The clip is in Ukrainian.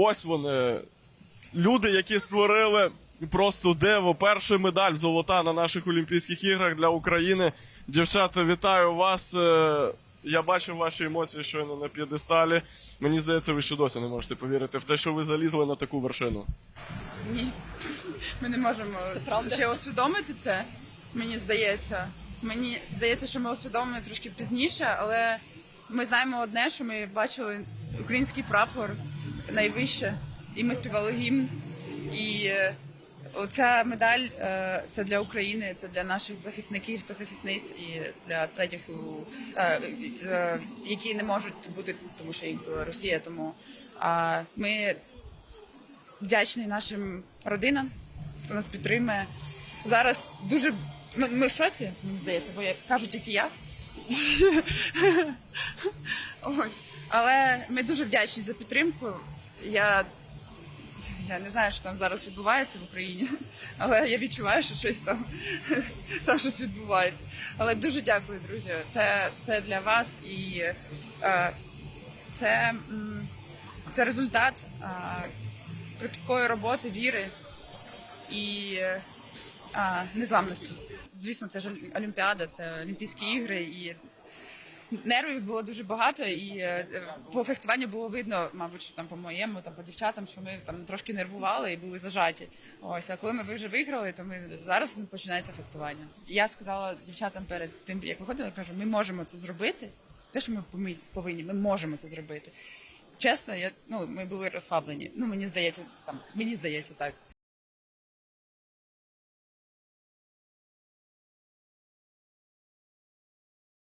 ось вони. Люди, які створили просто диво. Перша медаль золота на наших Олімпійських іграх для України. Дівчата, вітаю вас. Е, Я бачив ваші емоції щойно на п'єдесталі. Мені здається, ви ще досі не можете повірити в те, що ви залізли на таку вершину. Ні. Ми не можемо ще усвідомити це. Мені здається. Мені здається, що ми усвідомимо трошки пізніше, але ми знаємо одне, що ми бачили український прапор найвище, і ми співали гімн. І е, оця медаль е, це для України, це для наших захисників та захисниць і для третіх, е, які не можуть бути, тому що Росія. Тому ми вдячний нашим родинам, хто нас підтримує. Зараз дуже ми, ми в шоці, мені здається, бо я кажу тільки я. Ось. Але ми дуже вдячні за підтримку. Я, я не знаю, що там зараз відбувається в Україні, але я відчуваю, що щось там, там щось відбувається. Але дуже дякую, друзі. Це, це для вас і е, це, це результат е, кропіткої роботи, віри і е, незламності. Звісно, це ж Олімпіада, це Олімпійські ігри, і нервів було дуже багато, і е, по фехтуванню було видно, мабуть, що там по моєму, там по дівчатам, що ми там трошки нервували і були зажаті. Ось, а коли ми вже виграли, то ми зараз починається фехтування. Я сказала дівчатам перед тим, як виходили, кажу, ми можемо це зробити. Те, що ми повинні, ми можемо це зробити. Чесно, я ну ми були розслаблені. Ну мені здається, там мені здається так.